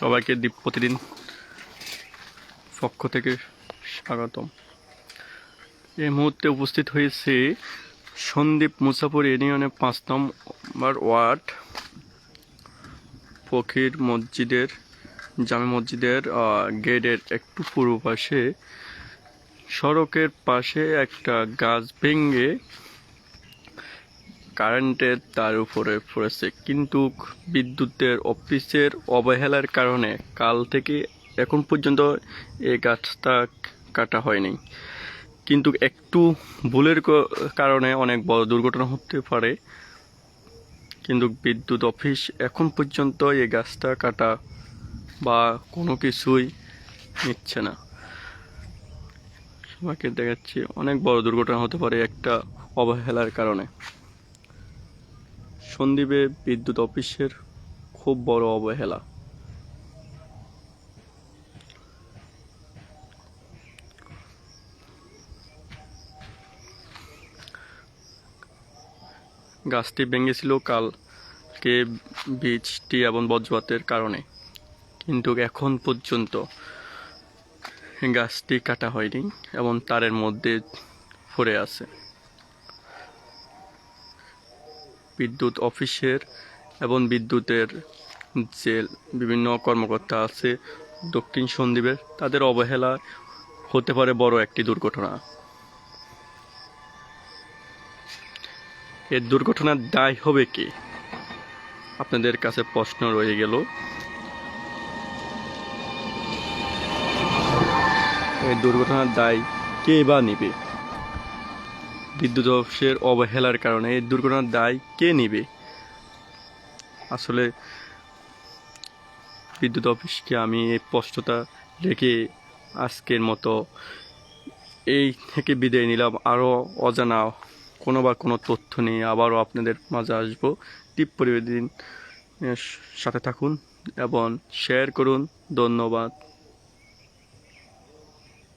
সবাইকে দীপ প্রতিদিন পক্ষ থেকে স্বাগতম। এই মুহূর্তে উপস্থিত হয়েছে সন্দীপ মুসাফর ইউনিয়নের পাঁচ নম্বর ওয়ার্ড, ফকির মসজিদের, জামে মসজিদের গেটের একটু পূর্ব পাশে। সড়কের পাশে একটা গাছ ভেঙে কারেন্টের তার উপরে পড়েছে। কিন্তু বিদ্যুতের অফিসের অবহেলার কারণে কাল থেকে এখন পর্যন্ত এই গাছটা কাটা হয়নি। কিন্তু একটু ভুলের কারণে অনেক বড় দুর্ঘটনা হতে পারে। কিন্তু বিদ্যুৎ অফিস এখন পর্যন্ত এই গাছটা কাটা বা কোনো কিছুই নিচ্ছে না। সবাইকে দেখাচ্ছি, অনেক বড় দুর্ঘটনা হতে পারে একটা অবহেলার কারণে। সন্দীপে বিদ্যুৎ অফিসের খুব বড় অবহেলা। গাছটি ভেঙেছিল কালকে বীজটি এবং বজ্রপাতের কারণে। কিন্তু এখন পর্যন্ত গাছটি কাটা হয়নি এবং তারের মধ্যে পড়ে আছে। বিদ্যুৎ অফিসের এবং বিদ্যুতের যে বিভিন্ন কর্মকর্তা আছে দক্ষিণ সন্দ্বীপের, তাদের অবহেলা হতে পারে বড় একটি দুর্ঘটনা। এর দুর্ঘটনার দায় হবে কি? আপনাদের কাছে প্রশ্ন রয়ে গেল। এই দুর্ঘটনার দায় কে বা নিবে? বিদ্যুৎ অফিসের অবহেলার কারণে এই দুর্ঘটনার দায় কে নিবে? আসলে বিদ্যুৎ অফিসকে আমি এই প্রশ্নটা রেখে আজকের মতো এই থেকে বিদায় নিলাম। আরও অজানা কোনো বা কোনো তথ্য নিয়ে আবারও আপনাদের মাঝে আসব। টিপ পরিবেদিন সাথে থাকুন এবং শেয়ার করুন। ধন্যবাদ।